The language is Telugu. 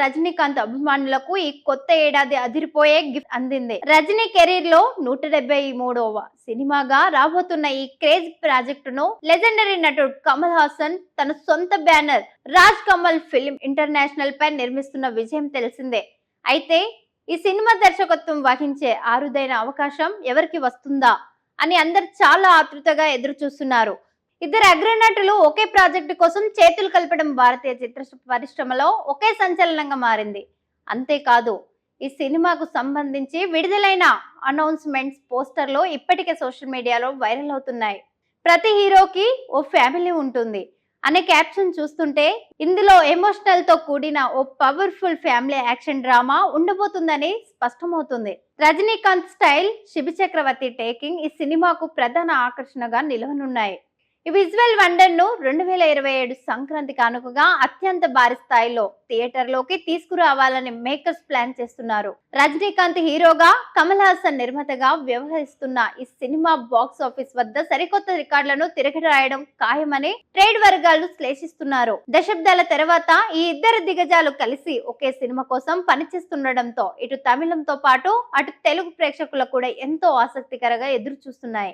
రజనీకాంత్ అభిమానులకు ఈ కొత్త ఏడాది అదిరిపోయే గిఫ్ట్ అందింది. రజనీ కెరీర్లో నూట డెబ్బై మూడవ సినిమాగా రాబోతున్న ఈ క్రేజ్ ప్రాజెక్టును లెజెండరీ నటుడు కమల్ హాసన్ తన సొంత banner Raaj Kamal film international పై నిర్మిస్తున్న విజయం తెలిసిందే. అయితే ఈ సినిమా దర్శకత్వం వహించే ఆరుదైన అవకాశం ఎవరికి వస్తుందా అని అందరు చాలా ఆతృతగా ఎదురు చూస్తున్నారు ఇద్దరు అగ్రనటులు ఒకే ప్రాజెక్టు కోసం చేతులు కలపడం భారతీయ చిత్ర పరిశ్రమలో ఒకే సంచలనంగా మారింది. అంతేకాదు ఈ సినిమాకు సంబంధించి విడుదలైన అనౌన్స్మెంట్స్ పోస్టర్లు ఇప్పటికే సోషల్ మీడియాలో వైరల్ అవుతున్నాయి. ప్రతి హీరోకి ఓ ఫ్యామిలీ ఉంటుంది. అనే క్యాప్షన్ చూస్తుంటే ఇందులో ఎమోషనల్తో కూడిన ఓ పవర్ఫుల్ ఫ్యామిలీ యాక్షన్ డ్రామా ఉండబోతుందని స్పష్టమవుతుంది. రజనీకాంత్ స్టైల్ శిబి చక్రవర్తి టేకింగ్ ఈ సినిమాకు ప్రధాన ఆకర్షణగా నిలవనున్నాయి. ఈ విజువల్ వండర్ను రెండు వేల ఇరవై ఏడు సంక్రాంతి కానుకగా అత్యంత భారీ స్థాయిలో థియేటర్లోకి తీసుకురావాలని మేకర్స్ ప్లాన్ చేస్తున్నారు. రజనీకాంత్ హీరోగా కమల్ హాసన్ నిర్మాతగా వ్యవహరిస్తున్న ఈ సినిమా బాక్స్ ఆఫీస్ వద్ద సరికొత్త రికార్డులను తిరగరాయడం ఖాయమని ట్రేడ్ వర్గాలు శ్లేషిస్తున్నారు. దశాబ్దాల తర్వాత ఈ ఇద్దరు దిగజాలు కలిసి ఒకే సినిమా కోసం పనిచేస్తుండటంతో ఇటు తమిళంతో పాటు అటు తెలుగు ప్రేక్షకులకు కూడా ఎంతో ఆసక్తికరంగా ఎదురు చూస్తున్నాయి